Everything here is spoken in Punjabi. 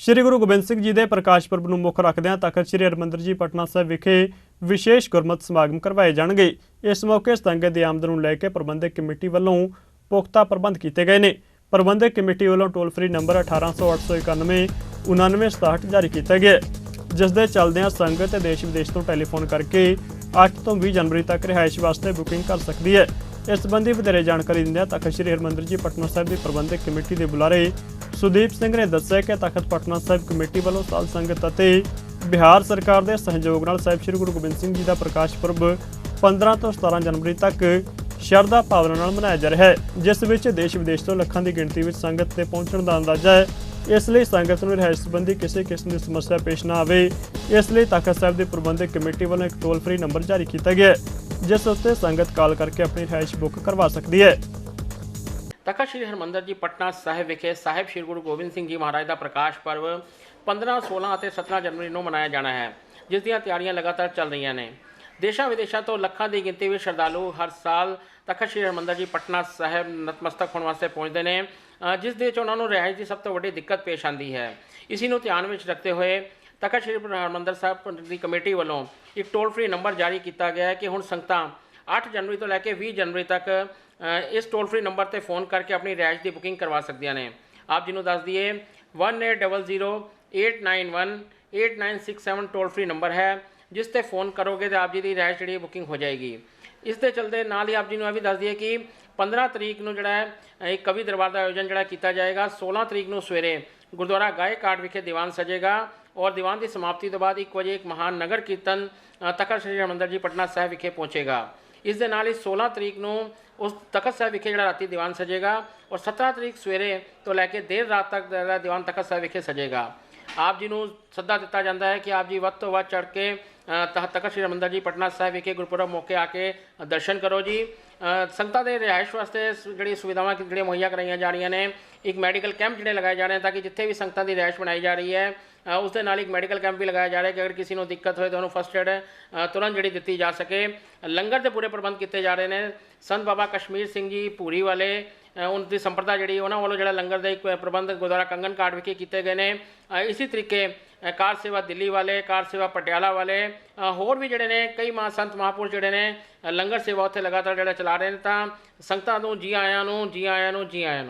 ਸ਼੍ਰੀ ਗੁਰੂ ਗੋਬਿੰਦ ਸਿੰਘ ਜੀ ਦੇ ਪ੍ਰਕਾਸ਼ ਪੁਰਬ ਨੂੰ ਮੁੱਖ ਰੱਖਦਿਆਂ ਤਖਤ ਸ਼੍ਰੀ ਹਰਿਮੰਦਰ ਜੀ ਪਟਨਾ ਸਾਹਿਬ ਵਿਖੇ ਵਿਸ਼ੇਸ਼ ਗੁਰਮਤਿ ਸਮਾਗਮ ਕਰਵਾਏ ਜਾਣਗੇ। ਇਸ ਮੌਕੇ ਸੰਗਤ ਦੀ ਆਮਦ ਨੂੰ ਲੈ ਕੇ ਪ੍ਰਬੰਧਕ ਕਮੇਟੀ ਵੱਲੋਂ ਪੁਖਤਾ ਪ੍ਰਬੰਧ ਕੀਤੇ ਗਏ ਨੇ। ਪ੍ਰਬੰਧਕ ਕਮੇਟੀ ਵੱਲੋਂ ਟੋਲ ਫ੍ਰੀ ਨੰਬਰ 180 891 ਜਾਰੀ ਕੀਤਾ ਗਿਆ ਜਿਸ ਦੇ ਚੱਲਦਿਆਂ ਸੰਗਤ ਦੇਸ਼ ਵਿਦੇਸ਼ ਤੋਂ ਟੈਲੀਫੋਨ ਕਰਕੇ 8 ਤੋਂ 20 ਜਨਵਰੀ ਤੱਕ ਰਿਹਾਇਸ਼ ਵਾਸਤੇ ਬੁਕਿੰਗ ਕਰ ਸਕਦੀ ਹੈ। ਇਸ ਸੰਬੰਧੀ ਵਧੇਰੇ ਜਾਣਕਾਰੀ ਦਿੰਦਿਆਂ ਤਖਤ ਸ਼੍ਰੀ ਹਰਿਮੰਦਰ ਜੀ ਪਟਨਾ ਸਾਹਿਬ ਦੀ ਪ੍ਰਬੰਧਕ ਕਮੇਟੀ ਦੇ ਬੁਲਾਰੇ ਸੁਦੀਪ ਸਿੰਘ ਨੇ ਦੱਸਿਆ ਕਿ ਤਖਤ ਪਟਨਾ ਸਾਹਿਬ ਕਮੇਟੀ ਵੱਲੋਂ ਸਾਧ ਸੰਗਤ ਅਤੇ ਬਿਹਾਰ ਸਰਕਾਰ ਦੇ ਸਹਿਯੋਗ ਨਾਲ ਸਾਹਿਬ ਸ਼੍ਰੀ ਗੁਰੂ ਗੋਬਿੰਦ ਸਿੰਘ ਜੀ ਦਾ ਪ੍ਰਕਾਸ਼ ਪੁਰਬ 15 ਤੋਂ 17 ਜਨਵਰੀ ਤੱਕ ਸ਼ਰਧਾ ਭਾਵਨਾ ਨਾਲ ਮਨਾਇਆ ਜਾ ਰਿਹਾ ਹੈ, ਜਿਸ ਵਿੱਚ ਦੇਸ਼ ਵਿਦੇਸ਼ ਤੋਂ ਲੱਖਾਂ ਦੀ ਗਿਣਤੀ ਵਿੱਚ ਸੰਗਤ ਤੇ ਪਹੁੰਚਣ ਦਾ ਅੰਦਾਜ਼ਾ ਹੈ। ਇਸ ਲਈ ਸੰਗਤ ਨੂੰ ਰਿਹਾਇਸ਼ ਸੰਬੰਧੀ ਕਿਸੇ ਕਿਸਮ ਦੀ ਸਮੱਸਿਆ ਪੇਸ਼ ਨਾ ਆਵੇ। ਇਸ ਲਈ ਤਖਤ ਸਾਹਿਬ ਦੀ ਪ੍ਰਬੰਧਕ ਕਮੇਟੀ ਵੱਲੋਂ ਇੱਕ ਟੋਲ ਫ੍ਰੀ ਨੰਬਰ ਜਾਰੀ ਕੀਤਾ ਗਿਆ ਹੈ, ਜਿਸ ਉੱਤੇ ਸੰਗਤ ਕਾਲ ਕਰਕੇ ਆਪਣੀ ਰਿਹਾਇਸ਼ ਬੁੱਕ ਕਰਵਾ ਸਕਦੀ ਹੈ। ਤਖਤ ਸ੍ਰੀ ਹਰਿਮੰਦਰ ਜੀ ਪਟਨਾ ਸਾਹਿਬ ਵਿਖੇ ਸਾਹਿਬ ਸ੍ਰੀ ਗੁਰੂ ਗੋਬਿੰਦ ਸਿੰਘ ਜੀ ਮਹਾਰਾਜ ਦਾ ਪ੍ਰਕਾਸ਼ ਪਰਵ 15 16 ਅਤੇ 17 ਜਨਵਰੀ ਨੂੰ ਮਨਾਇਆ ਜਾਣਾ ਹੈ, ਜਿਸ ਦੀਆਂ ਤਿਆਰੀਆਂ ਲਗਾਤਾਰ ਚੱਲ ਰਹੀਆਂ ਨੇ। ਦੇਸ਼ਾਂ ਵਿਦੇਸ਼ਾਂ ਤੋਂ ਲੱਖਾਂ ਦੀ ਗਿਣਤੀ ਵਿੱਚ ਸ਼ਰਧਾਲੂ ਹਰ ਸਾਲ ਤਖਤ ਸ੍ਰੀ ਹਰਿਮੰਦਰ ਜੀ ਪਟਨਾ ਸਾਹਿਬ ਨਤਮਸਤਕ ਹੋਣ ਵਾਸਤੇ ਪਹੁੰਚਦੇ ਨੇ ਜਿਸ ਦੇ ਵਿੱਚ ਉਹਨਾਂ ਨੂੰ ਰਿਹਾਇਸ਼ ਦੀ ਸਭ ਤੋਂ ਵੱਡੀ ਦਿੱਕਤ ਪੇਸ਼ ਆਉਂਦੀ ਹੈ। ਇسی ਨੂੰ ਧਿਆਨ ਵਿੱਚ ਰੱਖਦੇ ਹੋਏ ਤਖਤ ਸ੍ਰੀ ਹਰਿਮੰਦਰ ਸਾਹਿਬ ਦੀ ਕਮੇਟੀ ਵੱਲੋਂ ਇੱਕ ਟੋਲ ਫ੍ਰੀ ਨੰਬਰ ਜਾਰੀ ਕੀਤਾ ਗਿਆ ਹੈ ਕਿ ਹੁਣ ਸੰਗਤਾਂ 8 ਜਨਵਰੀ ਤੋਂ ਲੈ ਕੇ 20 ਜਨਵਰੀ ਤੱਕ ਇਸ ਟੋਲ ਫ੍ਰੀ ਨੰਬਰ ਤੇ ਫੋਨ ਕਰਕੇ ਆਪਣੀ ਰਿਹਾਇਸ਼ ਦੀ ਬੁਕਿੰਗ ਕਰਵਾ ਸਕਦੀਆਂ ਨੇ। ਆਪ ਜੀ ਨੂੰ ਦੱਸ ਦਈਏ 1800891897 ਟੋਲ ਫ੍ਰੀ ਨੰਬਰ ਹੈ, ਜਿਸ ਤੇ ਫੋਨ ਕਰੋਗੇ ਤੇ ਆਪ ਜੀ ਦੀ ਰਿਹਾਇਸ਼ ਜਿਹੜੀ ਬੁਕਿੰਗ ਹੋ ਜਾਏਗੀ। ਇਸ ਦੇ ਚਲਦੇ ਨਾਲ ਹੀ ਆਪ ਜੀ ਨੂੰ ਇਹ ਵੀ ਦੱਸ ਦਈਏ ਕਿ 15 ਤਰੀਕ ਨੂੰ ਜਿਹੜਾ ਹੈ ਇੱਕ ਕਵੀ ਦਰਬਾਰ ਦਾ ਆਯੋਜਨ ਜਿਹੜਾ ਕੀਤਾ ਜਾਏਗਾ 16 ਤਰੀਕ ਨੂੰ ਸਵੇਰੇ ਗੁਰਦੁਆਰਾ ਗਾਇਕਾਟ ਵਿਖੇ ਦੀਵਾਨ ਸਜੇਗਾ ਔਰ ਦੀਵਾਨ ਦੀ ਸਮਾਪਤੀ ਤੋਂ ਬਾਅਦ 1 ਵਜੇ ਇੱਕ ਮਹਾਨ ਨਗਰ ਕੀਰਤਨ ਤਖਤ ਸ੍ਰੀ ਹਰਿਮੰਦਰ ਜੀ ਪਟਨਾ ਸਾਹਿਬ ਵਿਖੇ ਪਹੁੰਚੇਗਾ। ਇਸ ਦੇ ਨਾਲ ਹੀ 16 ਤਰੀਕ ਨੂੰ ਉਸ ਤਖਤ ਸਾਹਿਬ ਵਿਖੇ ਜਿਹੜਾ ਰਾਤੀ ਦੀਵਾਨ ਸਜੇਗਾ ਔਰ 17 ਤਰੀਕ ਸਵੇਰੇ ਤੋਂ ਲੈ ਕੇ ਦੇਰ ਰਾਤ ਤੱਕ ਜਿਹੜਾ ਦੀਵਾਨ ਤਖਤ ਸਾਹਿਬ ਵਿਖੇ ਸਜੇਗਾ। ਆਪ ਜੀ ਨੂੰ ਸੱਦਾ ਦਿੱਤਾ ਜਾਂਦਾ ਹੈ ਕਿ ਆਪ ਜੀ ਵੱਧ ਤੋਂ ਵੱਧ ਚੜ ਕੇ ਅ, ਤਖਤ ਸ੍ਰੀ ਹਰਿਮੰਦਰ ਜੀ ਪਟਨਾ ਸਾਹਿਬ ਵਿਖੇ ਗੁਰਪੁਰਬ ਮੌਕੇ ਆ ਕੇ ਦਰਸ਼ਨ ਕਰੋ ਜੀ। ਸੰਗਤਾਂ ਦੇ ਰਿਹਾਇਸ਼ ਵਾਸਤੇ ਸ- ਜਿਹੜੀ ਸੁਵਿਧਾਵਾਂ ਜਿਹੜੀਆਂ ਮੁਹੱਈਆ ਕਰਾਈਆਂ ਜਾ ਰਹੀਆਂ ਨੇ ਇੱਕ ਮੈਡੀਕਲ ਕੈਂਪ ਜਿਹੜੇ ਲਗਾਏ ਜਾ ਰਹੇ ਨੇ ਤਾਂ ਕਿ ਜਿੱਥੇ ਵੀ ਸੰਗਤਾਂ ਦੀ ਰਿਹਾਇਸ਼ ਬਣਾਈ ਜਾ ਰਹੀ ਹੈ ਉਸ ਦੇ ਨਾਲ ਇੱਕ ਮੈਡੀਕਲ ਕੈਂਪ ਵੀ ਲਗਾਇਆ ਜਾ ਰਿਹਾ ਕਿ ਅਗਰ ਕਿਸੇ ਨੂੰ ਦਿੱਕਤ ਹੋਏ ਤਾਂ ਉਹਨੂੰ ਫਸਟ ਏਡ ਤੁਰੰਤ ਜਿਹੜੀ ਦਿੱਤੀ ਜਾ ਸਕੇ। ਲੰਗਰ ਦੇ ਪੂਰੇ ਪ੍ਰਬੰਧ ਕੀਤੇ ਜਾ ਰਹੇ ਨੇ। ਸੰਤ ਬਾਬਾ ਕਸ਼ਮੀਰ ਸਿੰਘ ਜੀ ਪੂਰੀ ਵਾਲੇ ਅ, ਉਹਨਾਂ ਦੀ ਸੰਪਰਦਾ ਜਿਹੜੀ ਉਹਨਾਂ ਵੱਲੋਂ ਜਿਹੜਾ ਲੰਗਰ ਦਾ ਇੱਕ ਪ੍ਰਬੰਧ ਗੁਰਦੁਆਰਾ ਕੰਗਨ ਘਾਟ ਵਿਖੇ ਕੀਤੇ ਗਏ ਨੇ। ਅ, ਇਸੇ ਤਰੀਕੇ ਕਾਰ ਸੇਵਾ ਦਿੱਲੀ ਵਾਲੇ ਕਾਰ ਸੇਵਾ ਪਟਿਆਲਾ ਵਾਲੇ ਹੋਰ ਵੀ ਜਿਹੜੇ ਨੇ ਕਈ ਮਹਾਂ ਸੰਤ ਮਹਾਂਪੁਰਸ਼ ਜਿਹੜੇ ਨੇ ਲੰਗਰ ਸੇਵਾ ਉੱਥੇ ਲਗਾਤਾਰ ਜਿਹੜਾ ਚਲਾ ਰਹੇ ਨੇ ਤਾਂ ਸੰਗਤਾਂ ਨੂੰ ਜੀ ਆਇਆਂ ਨੂੰ ਜੀ ਆਇਆਂ ਨੂੰ ਜੀ ਆਇਆਂ ਨੂੰ।